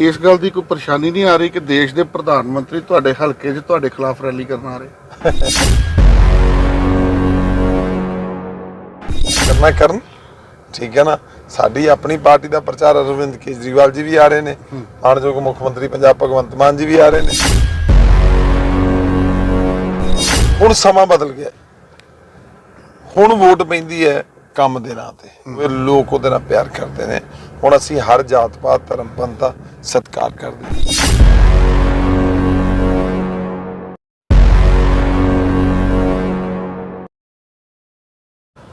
ਇਸ ਗੱਲ ਦੀ ਕੋਈ ਪਰੇਸ਼ਾਨੀ ਨਹੀਂ ਆ ਰਹੀ ਕਿ ਦੇਸ਼ ਦੇ ਪ੍ਰਧਾਨ ਮੰਤਰੀ ਤੁਹਾਡੇ ਹਲਕੇ 'ਚ ਤੁਹਾਡੇ ਖਿਲਾਫ ਰੈਲੀ ਕਰਨ ਆ ਰਹੇ। ਕਰਨਾ ਕਰਨ। ਠੀਕ ਹੈ ਨਾ? ਸਾਡੀ ਆਪਣੀ ਪਾਰਟੀ ਦਾ ਪ੍ਰਚਾਰ ਅਰਵਿੰਦ ਕੇਜਰੀਵਾਲ ਜੀ ਵੀ ਆ ਰਹੇ ਨੇ। ਮਾਨਯੋਗ ਮੁੱਖ ਮੰਤਰੀ ਪੰਜਾਬ ਭਗਵੰਤ ਮਾਨ ਜੀ ਵੀ ਆ ਰਹੇ ਨੇ। ਹੁਣ ਸਮਾਂ ਬਦਲ ਗਿਆ। ਹੁਣ ਵੋਟ ਪੈਂਦੀ ਹੈ ਕੰਮ ਦੇ ਨਾਂ ਤੇ। ਲੋਕ ਉਹਦੇ ਨਾਲ ਪਿਆਰ ਕਰਦੇ ਨੇ। ਹੁਣ ਅਸੀਂ ਹਰ ਜਾਤ ਪਾਤ, ਧਰਮ ਪੰਥ ਦਾ ਸਤਿਕਾਰ ਕਰਦੇ ਹਾਂ।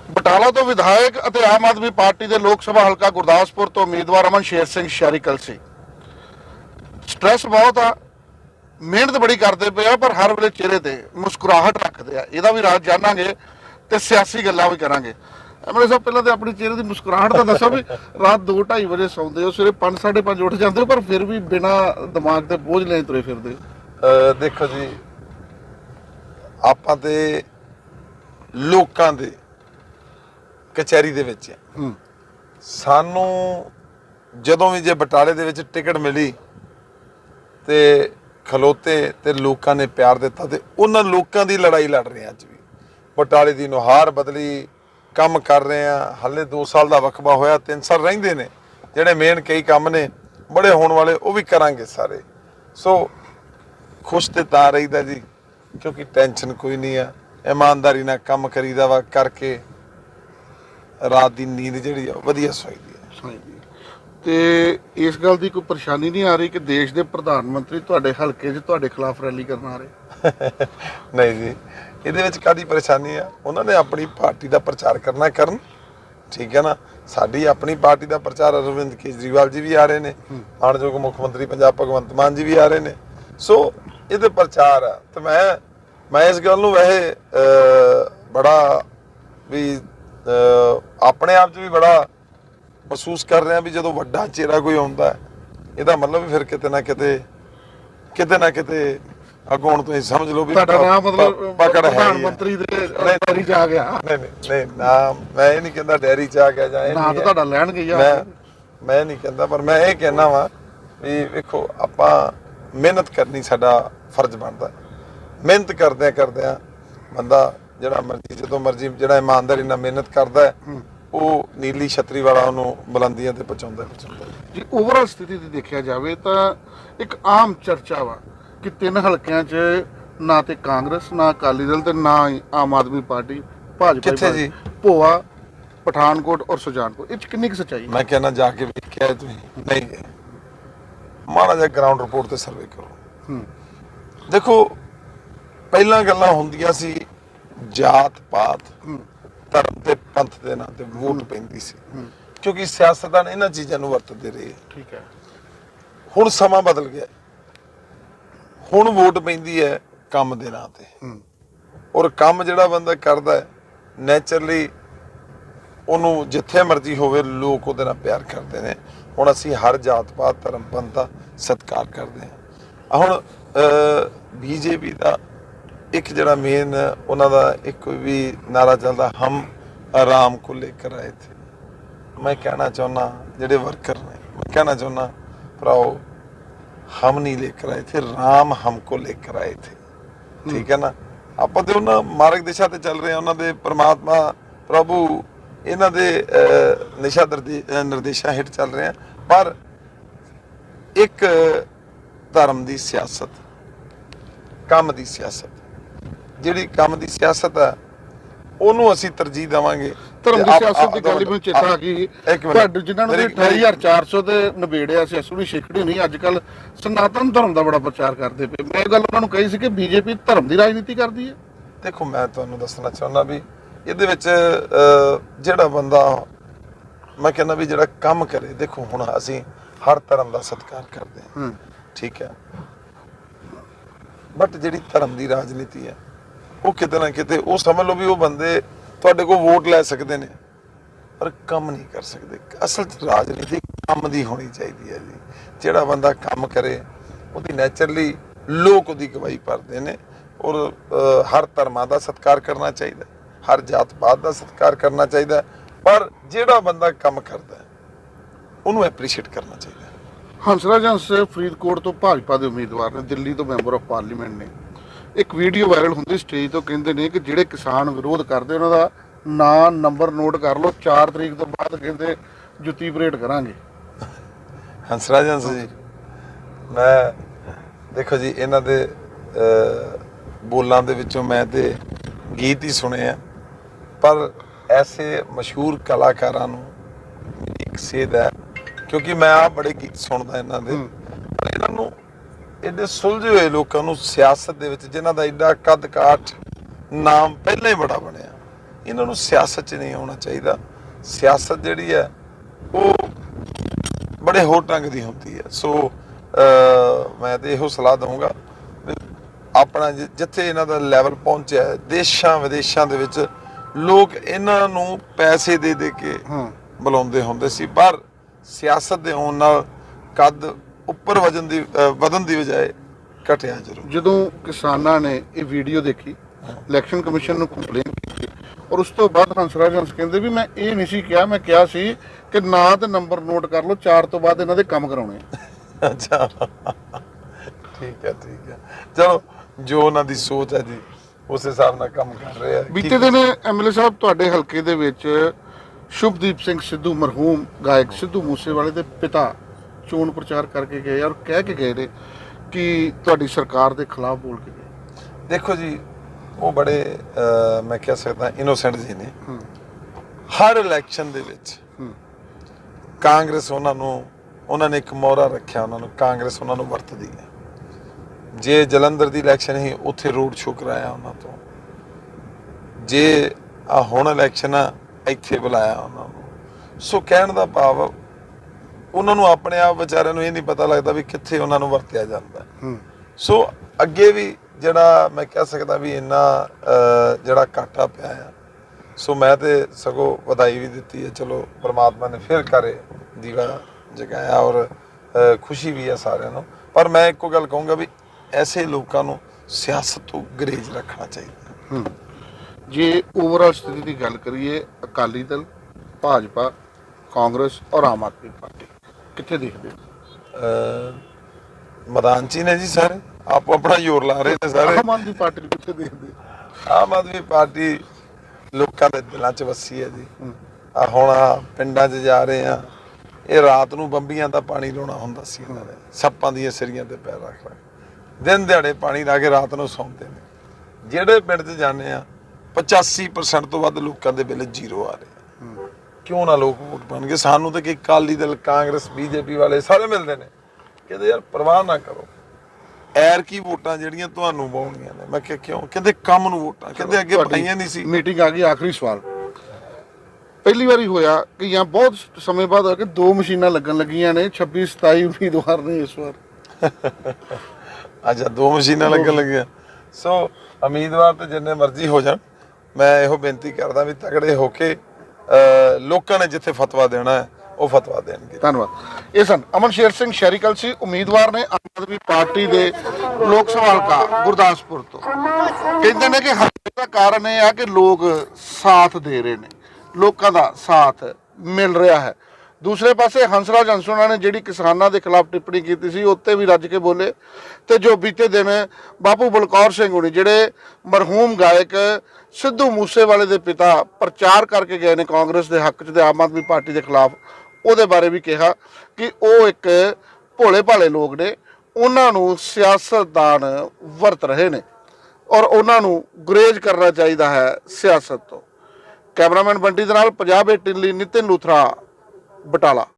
ਬਟਾਲਾ ਤੋਂ ਵਿਧਾਇਕ ਅਤੇ ਆਮ ਆਦਮੀ ਪਾਰਟੀ ਦੇ ਲੋਕ ਸਭਾ ਹਲਕਾ ਗੁਰਦਾਸਪੁਰ ਤੋਂ ਉਮੀਦਵਾਰ ਅਮਨ ਸ਼ੇਰ ਸਿੰਘ ਸ਼ਹਿਰੀ ਕਲਸੀ ਸਟ੍ਰੈਸ ਬਹੁਤ ਆ, ਮਿਹਨਤ ਬੜੀ ਕਰਦੇ ਪਏ ਆ, ਪਰ ਹਰ ਵੇਲੇ ਚਿਹਰੇ ਤੇ ਮੁਸਕਰਾਹਟ ਰੱਖਦੇ ਆ। ਇਹਦਾ ਵੀ ਰਾਜ ਜਾਣਾਂਗੇ ਤੇ ਸਿਆਸੀ ਗੱਲਾਂ ਵੀ ਕਰਾਂਗੇ। ਅਮਰੇ ਸਾਹਿਬ ਪਹਿਲਾਂ ਤੇ ਆਪਣੀ ਚਿਹਰੇ ਦੀ ਮੁਸਕਰਾਹਟ ਤਾਂ ਦੱਸੋ ਵੀ ਰਾਤ 2:30 ਵਜੇ ਸੌਂਦੇ ਹੋ ਸਵੇਰੇ 5 5:30 ਉੱਠ ਜਾਂਦੇ ਹੋ ਪਰ ਫਿਰ ਵੀ ਬਿਨਾ ਦਿਮਾਗ ਤੇ ਬੋਝ ਲੈ ਤੁਰੇ ਫਿਰਦੇ ਹੋ। ਦੇਖੋ ਜੀ ਆਪਾਂ ਤੇ ਲੋਕਾਂ ਦੇ ਕਚਹਿਰੀ ਦੇ ਵਿੱਚ ਸਾਨੂੰ ਜਦੋਂ ਵੀ ਜੇ ਬਟਾਲੇ ਦੇ ਵਿੱਚ ਟਿਕਟ ਮਿਲੀ ਤੇ ਖਲੋਤੇ ਤੇ ਲੋਕਾਂ ਨੇ ਪਿਆਰ ਦਿੱਤਾ ਤੇ ਉਹਨਾਂ ਲੋਕਾਂ ਦੀ ਲੜਾਈ ਲੜ ਰਹੇ ਅੱਜ ਵੀ। ਬਟਾਲੇ ਦੀ ਨੁਹਾਰ ਬਦਲੀ ਕੰਮ ਕਰ ਰਹੇ ਆ ਹੱਲੇ 2 ਸਾਲ ਦਾ ਵਕਬਾ ਹੋਇਆ 3 ਸਾਲ ਰਹਿੰਦੇ ਨੇ। ਜਿਹੜੇ ਮੇਨ ਕਈ ਕੰਮ ਨੇ ਬੜੇ ਹੋਣ ਵਾਲੇ ਉਹ ਵੀ ਕਰਾਂਗੇ ਸਾਰੇ। ਸੋ ਖੁਸ਼ ਤੇ ਤਾਂ ਰਹੀਦਾ ਜੀ ਕਿਉਂਕਿ ਟੈਨਸ਼ਨ ਕੋਈ ਨਹੀਂ ਆ। ਇਮਾਨਦਾਰੀ ਨਾਲ ਕੰਮ ਕਰੀਦਾ ਵਾ ਕਰਕੇ ਰਾਤ ਦੀ ਨੀਂਦ ਜਿਹੜੀ ਆ ਵਧੀਆ ਸੋਈਦੀ ਆ। ਹਾਂਜੀ। ਤੇ ਇਸ ਗੱਲ ਦੀ ਕੋਈ ਪਰੇਸ਼ਾਨੀ ਨਹੀਂ ਆ ਰਹੀ ਕਿ ਦੇਸ਼ ਦੇ ਪ੍ਰਧਾਨ ਮੰਤਰੀ ਤੁਹਾਡੇ ਹਲਕੇ 'ਚ ਤੁਹਾਡੇ ਖਿਲਾਫ ਰੈਲੀ ਕਰਨ ਆ ਰਹੇ? ਨਹੀਂ ਜੀ। ਇਹਦੇ ਵਿੱਚ ਕਾਦੀ ਪਰੇਸ਼ਾਨੀ ਆ? ਉਹਨਾਂ ਨੇ ਆਪਣੀ ਪਾਰਟੀ ਦਾ ਪ੍ਰਚਾਰ ਕਰਨਾ ਕਰਨ। ਠੀਕ ਹੈ ਨਾ? ਸਾਡੀ ਆਪਣੀ ਪਾਰਟੀ ਦਾ ਪ੍ਰਚਾਰ ਅਰਵਿੰਦ ਕੇਜਰੀਵਾਲ ਜੀ ਵੀ ਆ ਰਹੇ ਨੇ। ਮਾਨਯੋਗ ਮੁੱਖ ਮੰਤਰੀ ਪੰਜਾਬ ਭਗਵੰਤ ਮਾਨ ਜੀ ਵੀ ਆ ਰਹੇ ਨੇ। ਸੋ ਇਹਦੇ ਪ੍ਰਚਾਰ ਆ। ਤੇ ਮੈਂ ਮੈਂ ਇਸ ਗੱਲ ਨੂੰ ਵੈਸੇ ਬੜਾ ਵੀ ਆਪਣੇ ਆਪ 'ਚ ਵੀ ਬੜਾ ਮਹਿਸੂਸ ਕਰ ਰਿਹਾ ਵੀ ਜਦੋਂ ਵੱਡਾ ਚਿਹਰਾ ਕੋਈ ਆਉਂਦਾ ਇਹਦਾ ਮਤਲਬ ਵੀ ਫਿਰ ਕਿਤੇ ਨਾ ਕਿਤੇ ਕਿਤੇ ਨਾ ਕਿਤੇ ਅੱਗੋਂ ਹੁਣ ਤੁਸੀਂ ਸਮਝ ਲਓ ਵੀ ਤੁਹਾਡਾ ਨਾਮ ਮਤਲਬ ਪਕੜ ਹੈ ਪ੍ਰਧਾਨ। ਮੰਤਰੀ ਦੇ ਡੈਰੀ 'ਚ ਆ ਗਿਆ ਨਹੀਂ ਨਹੀਂ ਨਹੀਂ ਨਾ ਮੈਂ ਇਹ ਨਹੀਂ ਕਹਿੰਦਾ ਡੈਰੀ ਚ ਆ ਗਿਆ ਜਾਂ ਇਹ ਨਾਂ ਤਾਂ। ਤੁਹਾਡਾ ਲੈਣਗੇ ਹੀ ਆ ਮੈਂ ਮੈਂ ਨਹੀਂ ਕਹਿੰਦਾ ਪਰ ਮੈਂ ਇਹ ਕਹਿਣਾ ਵਾਂ ਵੀ ਵੇਖੋ ਆਪਾਂ ਮਿਹਨਤ ਕਰਨੀ ਸਾਡਾ ਫਰਜ਼ ਬਣਦਾ। ਮਿਹਨਤ ਕਰਦਿਆਂ ਕਰਦਿਆਂ ਬੰਦਾ ਜਿਹੜਾ ਮਰਜ਼ੀ ਜਦੋਂ ਮਰਜ਼ੀ ਜਿਹੜਾ ਇਮਾਨਦਾਰੀ ਨਾਲ ਮਿਹਨਤ ਕਰਦਾ ਉਹ ਨੀਲੀ ਛਤਰੀ ਵਾਲਾ ਉਹਨੂੰ ਬੁਲੰਦੀਆਂ ਤੇ ਪਹੁੰਚਾਉਂਦਾ ਪਹੁੰਚਾਉਂਦਾ। ਜੀ ਓਵਰਆਲ ਸਥਿਤੀ ਦੀ ਦੇਖਿਆ ਜਾਵੇ ਤਾਂ ਇੱਕ ਆਮ ਚਰਚਾ ਵਾ ਕਿ ਤਿੰਨ ਹਲਕਿਆਂ 'ਚ ਨਾ ਤੇ ਕਾਂਗਰਸ ਨਾ ਅਕਾਲੀ ਦਲ ਤੇ ਨਾ ਹੀ ਆਮ ਆਦਮੀ ਪਾਰਟੀ ਭਾਜਪਾ ਹੀ ਕਿੱਥੇ ਭਾਜਪਾ। ਜੀ? ਭੋਆ ਪਠਾਨਕੋਟ ਔਰ ਸੁਜਾਨਪੁਰ। ਇਹ 'ਚ ਕਿੰਨੀ ਕੁ ਸੱਚਾਈ? ਹੈ ਮੈਂ ਕਹਿੰਦਾ ਜਾ ਕੇ ਵੇਖਿਆ ਹੈ ਤੁਸੀਂ। ਨਹੀਂ। ਗਏ ਮਾੜਾ ਜਿਹਾ ਗਰਾਊਂਡ ਰਿਪੋਰਟ ਤੇ ਸਰਵੇ ਕਰੋ। ਹੂੰ। ਦੇਖੋ ਪਹਿਲਾਂ ਗੱਲਾਂ ਹੁੰਦੀਆਂ ਸੀ ਜਾਤ ਪਾਤ ਧਰਮ ਤੇ ਪੰਥ ਦੇ ਨਾਂ ਤੇ ਵੋਟ ਪੈਂਦੀ ਸੀ। ਕਿਉਂਕਿ ਸਿਆਸਤਦਾਨ ਇਹਨਾਂ ਚੀਜ਼ਾਂ ਨੂੰ ਵਰਤਦੇ ਰਹੇ। ਠੀਕ ਹੈ। ਹੁਣ ਸਮਾਂ ਬਦਲ ਗਿਆ। ਹੁਣ ਵੋਟ ਪੈਂਦੀ ਹੈ ਕੰਮ ਦੇ ਨਾਂ ਤੇ। ਔਰ ਕੰਮ ਜਿਹੜਾ ਬੰਦਾ ਕਰਦਾ ਨੇਚਰਲੀ ਉਹਨੂੰ ਜਿੱਥੇ ਮਰਜ਼ੀ ਹੋਵੇ ਲੋਕ ਉਹਦੇ ਨਾਲ ਪਿਆਰ ਕਰਦੇ ਨੇ। ਹੁਣ ਅਸੀਂ ਹਰ ਜਾਤ ਪਾਤ ਧਰਮ ਪੰਥ ਦਾ ਸਤਿਕਾਰ ਕਰਦੇ ਹਾਂ। ਹੁਣ ਬੀਜੇਪੀ ਦਾ ਇੱਕ ਜਿਹੜਾ ਮੇਨ ਉਹਨਾਂ ਦਾ ਇੱਕ ਵੀ ਨਾਰਾ ਚੱਲਦਾ ਹਮ ਆਰਾਮ ਕੋ ਲੈ ਕਰ ਆਏ ਥੇ। ਮੈਂ ਕਹਿਣਾ ਚਾਹੁੰਦਾ ਜਿਹੜੇ ਵਰਕਰ ਨੇ ਮੈਂ ਕਹਿਣਾ ਚਾਹੁੰਦਾ ਭਰਾਓ ਹਮ ਨਹੀਂ ਲੈ ਕਰ ਆਏ ਥੇ, ਰਾਮ ਹਮਕੋ ਲੈ ਕਰ ਆਏ ਥੇ। ਠੀਕ ਹੈ ਨਾ? ਆਪਾਂ ਤੇ ਉਹਨਾਂ ਮਾਰਗ ਦਿਸ਼ਾ ਤੇ ਚੱਲ ਰਹੇ ਹਾਂ, ਉਹਨਾਂ ਦੇ ਪ੍ਰਮਾਤਮਾ ਪ੍ਰਭੂ, ਇਹਨਾਂ ਦੇ ਨਿਸ਼ਾ ਦਰਦੇ- ਨਿਰਦੇਸ਼ਾਂ ਹੇਠ ਚੱਲ ਰਹੇ ਹਾਂ। ਪਰ ਇੱਕ ਧਰਮ ਦੀ ਸਿਆਸਤ, ਕੰਮ ਦੀ ਸਿਆਸਤ, ਜਿਹੜੀ ਕੰਮ ਦੀ ਸਿਆਸਤ ਆ, ਉਹਨੂੰ ਅਸੀਂ ਤਰਜੀਹ ਦੇਵਾਂਗੇ। ਧਰਮ ਦੀ ਸਿਆਸਤ ਦੀ ਗੱਲ ਮੈਨੂੰ ਚੇਤਾ ਆ ਗਈ। ਤੁਹਾਡੇ ਜਿਨ੍ਹਾਂ ਨੂੰ ਮੇਰੀ- 28400 ਦੇ ਨਿਬੇੜਿਆ ਸੀ ਅਸਲੀ ਸ਼ਿਕੜੀ ਨਹੀਂ ਅੱਜ ਕੱਲ ਸਨਾਤਨ ਧਰਮ ਦਾ ਬੜਾ ਪ੍ਰਚਾਰ ਕਰਦੇ ਪਏ। ਮੈਂ ਇਹ ਗੱਲ ਉਹਨਾਂ ਨੂੰ ਕਹੀ ਸੀ ਕਿ ਬੀਜੇਪੀ ਧਰਮ ਦੀ ਰਾਜਨੀਤੀ ਕਰਦੀ ਹੈ। ਦੇਖੋ ਮੈਂ ਤੁਹਾਨੂੰ ਦੱਸਣਾ ਚਾਹੁੰਦਾ ਵੀ ਇਹਦੇ ਵਿੱਚ ਜਿਹੜਾ ਬੰਦਾ ਮੈਂ ਕਹਿੰਦਾ ਵੀ ਜਿਹੜਾ ਕੰਮ ਕਰੇ ਦੇਖੋ ਹੁਣ ਅਸੀਂ ਹਰ ਧਰਮ ਦਾ ਸਤਿਕਾਰ ਕਰਦੇ ਹੂੰ। ਠੀਕ ਹੈ। ਬਟ ਜਿਹੜੀ ਧਰਮ ਦੀ ਰਾਜਨੀਤੀ ਹੈ ਉਹ ਕਿਤੇ ਨਾ ਕਿਤੇ ਉਹ ਸਮਝ ਲਓ ਵੀ ਉਹ ਬੰਦੇ ਤੁਹਾਡੇ ਕੋਲ ਵੋਟ ਲੈ ਸਕਦੇ ਨੇ, ਪਰ ਕੰਮ ਨਹੀਂ ਕਰ ਸਕਦੇ। ਅਸਲ ਰਾਜਨੀਤੀ ਕੰਮ ਦੀ ਹੋਣੀ ਚਾਹੀਦੀ ਹੈ ਜੀ। ਜਿਹੜਾ ਬੰਦਾ ਕੰਮ ਕਰੇ, ਉਹਦੀ ਨੇਚਰਲੀ ਲੋਕ ਉਹਦੀ ਗਵਾਹੀ ਭਰਦੇ ਨੇ ਔਰ ਹਰ ਧਰਮਾਂ ਦਾ ਸਤਿਕਾਰ ਕਰਨਾ ਚਾਹੀਦਾ ਹਰ ਜਾਤ ਪਾਤ ਦਾ ਸਤਿਕਾਰ ਕਰਨਾ ਚਾਹੀਦਾ ਪਰ ਜਿਹੜਾ ਬੰਦਾ ਕੰਮ ਕਰਦਾ ਉਹਨੂੰ ਐਪਰੀਸ਼ੀਏਟ ਕਰਨਾ ਚਾਹੀਦਾ ਹੈ। ਹੰਸਰਾਜ ਹੰਸ ਫਰੀਦਕੋਟ ਤੋਂ ਭਾਜਪਾ ਦੇ ਉਮੀਦਵਾਰ ਨੇ, ਦਿੱਲੀ ਤੋਂ ਮੈਂਬਰ ਆਫ ਪਾਰਲੀਮੈਂਟ ਨੇ। ਇੱਕ ਵੀਡੀਓ ਵਾਇਰਲ ਹੁੰਦੀ ਸਟੇਜ ਤੋਂ ਕਹਿੰਦੇ ਨੇ ਕਿ ਜਿਹੜੇ ਕਿਸਾਨ ਵਿਰੋਧ ਕਰਦੇ ਉਹਨਾਂ ਦਾ ਨਾਂ ਨੰਬਰ ਨੋਟ ਕਰ ਲਓ 4 ਤਰੀਕ ਤੋਂ ਬਾਅਦ ਕਹਿੰਦੇ ਜੁੱਤੀ ਪਰੇਡ ਕਰਾਂਗੇ ਹੰਸਰਾਜ ਹੰਸ ਜੀ ਮੈਂ ਦੇਖੋ ਜੀ ਇਹਨਾਂ ਦੇ ਬੋਲਾਂ ਦੇ ਵਿੱਚੋਂ ਮੈਂ ਤੇ ਗੀਤ ਹੀ ਸੁਣੇ ਆ ਪਰ ਐਸੇ ਮਸ਼ਹੂਰ ਕਲਾਕਾਰਾਂ ਨੂੰ ਇੱਕ ਸੇਧ ਹੈ ਕਿਉਂਕਿ ਮੈਂ ਆ ਬੜੇ ਗੀਤ ਸੁਣਦਾ ਇਹਨਾਂ ਦੇ। ਪਰ ਇਹਨਾਂ ਨੂੰ ਇਹਦੇ ਸੁਲਝੇ ਹੋਏ ਲੋਕਾਂ ਨੂੰ ਸਿਆਸਤ ਦੇ ਵਿੱਚ ਜਿਨ੍ਹਾਂ ਦਾ ਐਡਾ ਕੱਦ ਕਾਠ ਨਾਮ ਪਹਿਲਾਂ ਹੀ ਬੜਾ ਬਣਿਆ ਇਹਨਾਂ ਨੂੰ ਸਿਆਸਤ 'ਚ ਨਹੀਂ ਆਉਣਾ ਚਾਹੀਦਾ। ਸਿਆਸਤ ਜਿਹੜੀ ਹੈ ਉਹ ਬੜੇ ਹੋਰ ਢੰਗ ਦੀ ਹੁੰਦੀ ਹੈ। ਸੋ ਮੈਂ ਤੇ ਇਹੋ ਸਲਾਹ ਦਊਂਗਾ ਆਪਣਾ ਜਿੱਥੇ ਇਹਨਾਂ ਦਾ ਲੈਵਲ ਪਹੁੰਚਿਆ ਦੇਸ਼ਾਂ ਵਿਦੇਸ਼ਾਂ ਦੇ ਵਿੱਚ ਲੋਕ ਇਹਨਾਂ ਨੂੰ ਪੈਸੇ ਦੇ ਦੇ ਕੇ ਹੂੰ। ਬੁਲਾਉਂਦੇ ਹੁੰਦੇ ਸੀ ਪਰ ਸਿਆਸਤ ਦੇ ਆਉਣ ਨਾਲ ਕੱਦ ਉੱਪਰ ਵਜਨ ਦੀ ਵਧਣ ਦੀ ਬਜਾਏ ਘਟਿਆ ਜ਼ਰੂਰ। ਜਦੋਂ ਕਿਸਾਨਾਂ ਨੇ ਇਹ ਵੀਡੀਓ ਦੇਖੀ ਇਲੈਕਸ਼ਨ ਕਮਿਸ਼ਨ ਨੂੰ ਕੰਪਲੇਨ ਕੀਤੀ ਔਰ ਉਸ ਤੋਂ ਬਾਅਦ ਹੰਸਰਾਜ ਹੰਸ ਕਹਿੰਦੇ ਵੀ ਮੈਂ ਇਹ ਨਹੀਂ ਸੀ ਕਿਹਾ ਮੈਂ ਕਿਹਾ ਸੀ ਕਿ ਨਾਂ ਤੇ ਨੰਬਰ ਨੋਟ ਕਰ ਲਓ 4 ਤੋਂ ਬਾਅਦ ਇਹਨਾਂ ਦੇ ਕੰਮ ਕਰਾਉਣੇ। ਅੱਛਾ। ਠੀਕ ਹੈ ਠੀਕ ਹੈ। ਚਲੋ ਜੋ ਉਹਨਾਂ ਦੀ ਸੋਚ ਹੈ ਜੀ ਉਸ ਹਿਸਾਬ ਨਾਲ ਕੰਮ ਕਰ ਰਹੇ ਆ। ਬੀਤੇ ਦਿਨ ਐਮਐਲਏ ਸਾਹਿਬ ਤੁਹਾਡੇ ਹਲਕੇ ਦੇ ਵਿੱਚ ਸ਼ੁਭਦੀਪ ਸਿੰਘ ਸਿੱਧੂ ਮਰਹੂਮ ਗਾਇਕ ਸਿੱਧੂ ਮੂਸੇਵਾਲੇ ਦੇ ਪਿਤਾ ਚੋਣ ਪ੍ਰਚਾਰ ਕਰਕੇ ਗਏ ਔਰ ਕਹਿ ਕੇ ਗਏ ਨੇ ਕਿ ਤੁਹਾਡੀ ਸਰਕਾਰ ਦੇ ਖਿਲਾਫ ਬੋਲ ਕੇ ਗਏ। ਦੇਖੋ ਜੀ ਉਹ ਬੜੇ ਅਹ, ਮੈਂ ਕਹਿ ਸਕਦਾ ਇਨੋਸੈਂਟ ਜੀ ਨੇ। ਹੂੰ। ਹਰ ਇਲੈਕਸ਼ਨ ਦੇ ਵਿੱਚ ਹੂੰ। ਕਾਂਗਰਸ ਉਹਨਾਂ ਨੂੰ ਉਹਨਾਂ ਨੇ ਇੱਕ ਮੋਹਰਾ ਰੱਖਿਆ ਉਹਨਾਂ ਨੂੰ ਕਾਂਗਰਸ ਉਹਨਾਂ ਨੂੰ ਵਰਤਦੀ ਹੈ। ਜੇ ਜਲੰਧਰ ਦੀ ਇਲੈਕਸ਼ਨ ਸੀ ਉੱਥੇ ਰੋਡ ਸ਼ੋਅ ਕਰਾਇਆ ਉਹਨਾਂ ਤੋਂ। ਜੇ ਆ ਹੁਣ ਇਲੈਕਸ਼ਨ ਆ ਇੱਥੇ ਬੁਲਾਇਆ ਉਹਨਾਂ ਨੂੰ। ਸੋ ਕਹਿਣ ਦਾ ਭਾਵ ਉਹਨਾਂ ਨੂੰ ਆਪਣੇ ਆਪ ਵਿਚਾਰਿਆਂ ਨੂੰ ਇਹ ਨਹੀਂ ਪਤਾ ਲੱਗਦਾ ਵੀ ਕਿੱਥੇ ਉਹਨਾਂ ਨੂੰ ਵਰਤਿਆ ਜਾਂਦਾ। ਸੋ ਅੱਗੇ ਵੀ ਜਿਹੜਾ ਮੈਂ ਕਹਿ ਸਕਦਾ ਵੀ ਇੰਨਾ ਜਿਹੜਾ ਘਾਟਾ ਪਿਆ ਆ ਸੋ ਮੈਂ ਤੇ ਸਗੋਂ ਵਧਾਈ ਵੀ ਦਿੱਤੀ ਹੈ। ਚਲੋ ਪ੍ਰਮਾਤਮਾ ਨੇ ਫਿਰ ਕਰੇ ਦੀਵਾ ਜਗਾਇਆ ਔਰ ਖੁਸ਼ੀ ਵੀ ਹੈ ਸਾਰਿਆਂ ਨੂੰ। ਪਰ ਮੈਂ ਇੱਕੋ ਗੱਲ ਕਹੂੰਗਾ ਵੀ ਐਸੇ ਲੋਕਾਂ ਨੂੰ ਸਿਆਸਤ ਤੋਂ ਗਰੇਜ ਰੱਖਣਾ ਚਾਹੀਦਾ। ਜੇ ਓਵਰਆਲ ਸਥਿਤੀ ਦੀ ਗੱਲ ਕਰੀਏ ਅਕਾਲੀ ਦਲ ਭਾਜਪਾ ਕਾਂਗਰਸ ਔਰ ਆਮ ਆਦਮੀ ਪਾਰਟੀ। ਕਿੱਥੇ ਦੇਖਦੇ ਹੋ? ਅਹ, ਮੈਦਾਨ 'ਚ ਹੀ ਨੇ ਜੀ ਸਾਰੇ। ਆਪੋ ਆਪਣਾ ਜ਼ੋਰ ਲਾ ਰਹੇ ਨੇ ਸਾਰੇ। ਆਮ ਆਦਮੀ ਪਾਰਟੀ ਨੂੰ ਕਿੱਥੇ ਦੇਖਦੇ? ਹੋ? ਆਮ ਆਦਮੀ ਪਾਰਟੀ ਲੋਕਾਂ ਦੇ ਦਿਲਾਂ 'ਚ ਵਸੀ ਹੈ ਜੀ। ਆ ਹੁਣ ਆਹ ਪਿੰਡਾਂ 'ਚ ਜਾ ਰਹੇ ਆ। ਇਹ ਰਾਤ ਨੂੰ ਬੰਬੀਆਂ ਦਾ ਪਾਣੀ ਲਾਉਣਾ ਹੁੰਦਾ ਸੀ ਇਹਨਾਂ ਨੇ। ਸੱਪਾਂ ਦੀਆਂ ਸਿਰੀਆਂ ਤੇ ਪੈਰ ਰੱਖ ਰੱਖ ਦਿਨ ਦਿਹਾੜੇ ਪਾਣੀ ਲਾ ਕੇ ਰਾਤ ਨੂੰ ਸੌਂਦੇ ਨੇ। ਜਿਹੜੇ ਪਿੰਡ 'ਚ ਜਾਂਦੇ ਆ 85% ਤੋਂ ਵੱਧ ਲੋਕਾਂ ਦੇ ਬਿੱਲ ਜ਼ੀਰੋ ਆ ਰਹੇ। ਕਿਉਂ ਨਾ ਲੋਕ ਵੋਟ ਪਾਣਗੇ ਸਾਨੂੰ ਤਾਂ ਕਿ ਕਾਲੀ ਦਲ ਕਾਂਗਰਸ ਬੀਜੇਪੀ ਵਾਲੇ ਸਾਰੇ ਮਿਲਦੇ ਨੇ। ਕਹਿੰਦੇ ਯਾਰ ਪਰਵਾਹ ਨਾ ਕਰੋ। ਐਰ ਕੀ ਵੋਟਾਂ ਜਿਹੜੀਆਂ ਤੁਹਾਨੂੰ ਪਾਉਣੀਆਂ ਨੇ ਮੈਂ ਕਿਹਾ ਕਿਉਂ? ਕਹਿੰਦੇ ਕੰਮ ਨੂੰ ਵੋਟਾਂ। ਕਹਿੰਦੇ ਅੱਗੇ ਪਾਈਆਂ ਨਹੀਂ ਸੀ। ਮੀਟਿੰਗ ਆ ਗਈ ਆਖਰੀ ਸਵਾਲ। ਪਹਿਲੀ ਵਾਰੀ ਹੋਇਆ ਕਿ ਜਾਂ ਬਹੁਤ ਸਮੇਂ ਬਾਅਦ ਹੋਇਆ ਕਿ ਦੋ ਮਸ਼ੀਨਾਂ ਲੱਗਣ ਲੱਗੀਆਂ ਨੇ 26 27 ਉਮੀਦਵਾਰ ਨੇ ਇਸ ਵਾਰ। ਅੱਛਾ ਦੋ ਮਸ਼ੀਨਾਂ ਲੱਗਣ ਲੱਗੀਆਂ। ਸੋ ਉਮੀਦਵਾਰ ਤੇ ਜਿੰਨੇ ਮਰਜ਼ੀ ਹੋ ਜਾਣ। ਮੈਂ ਇਹੋ ਬੇਨਤੀ ਕਰਦਾ ਵੀ ਤਗੜੇ ਹੋ ਕੇ ਲੋਕਾਂ ਨੇ ਜਿੱਥੇ ਫਤਵਾ ਦੇਣਾ ਹੈ, ਉਹ ਫਤਵਾ ਦੇਣਗੇ। ਧੰਨਵਾਦ। ਇਹ ਸਨ ਅਮਨ ਸ਼ੇਰ ਸਿੰਘ ਸ਼ੈਰੀਕਲ ਸੀ, ਉਮੀਦਵਾਰ ਨੇ ਆਮ ਆਦਮੀ ਪਾਰਟੀ ਦੇ ਲੋਕ ਸਭਾ ਹਲਕਾ ਗੁਰਦਾਸਪੁਰ ਤੋਂ। ਕਹਿੰਦੇ ਨੇ ਕਿ ਹਰ ਦਾ ਕਾਰਨ ਇਹ ਆ ਕਿ ਲੋਕ ਸਾਥ ਦੇ ਰਹੇ ਨੇ, ਲੋਕਾਂ ਦਾ ਸਾਥ ਮਿਲ ਰਿਹਾ ਹੈ। ਦੂਸਰੇ ਪਾਸੇ ਹੰਸਰਾਜ ਹੰਸੋਣਾ ਨੇ ਜਿਹੜੀ ਕਿਸਾਨਾਂ ਦੇ ਖਿਲਾਫ ਟਿੱਪਣੀ ਕੀਤੀ ਸੀ, ਉੱਤੇ ਵੀ ਰੱਜ ਕੇ ਬੋਲੇ ਤੇ ਜੋ ਬੀਤੇ ਦਿਨ ਬਾਪੂ ਬਲਕੌਰ ਸਿੰਘ ਹੁਣੀ ਜਿਹੜੇ ਮਰਹੂਮ ਗਾਇਕ ਸਿੱਧੂ ਮੂਸੇਵਾਲੇ ਦੇ ਪਿਤਾ ਪ੍ਰਚਾਰ ਕਰਕੇ ਗਏ ਨੇ ਕਾਂਗਰਸ ਦੇ ਹੱਕ 'ਚ ਤੇ ਆਮ ਆਦਮੀ ਪਾਰਟੀ ਦੇ ਖਿਲਾਫ, ਉਹਦੇ ਬਾਰੇ ਵੀ ਕਿਹਾ ਕਿ ਉਹ ਇੱਕ ਭੋਲੇ ਭਾਲੇ ਲੋਕ ਨੇ, ਉਹਨਾਂ ਨੂੰ ਸਿਆਸਤਦਾਨ ਵਰਤ ਰਹੇ ਨੇ ਔਰ ਉਹਨਾਂ ਨੂੰ ਗੁਰੇਜ਼ ਕਰਨਾ ਚਾਹੀਦਾ ਹੈ ਸਿਆਸਤ ਤੋਂ। ਕੈਮਰਾਮੈਨ ਬੰਟੀ ਦੇ ਨਾਲ ਪੰਜਾਬ ਏਟੀਨ ਲਈ ਨਿਤਿਨ ਲੂਥਰਾ ਬਟਾਲਾ।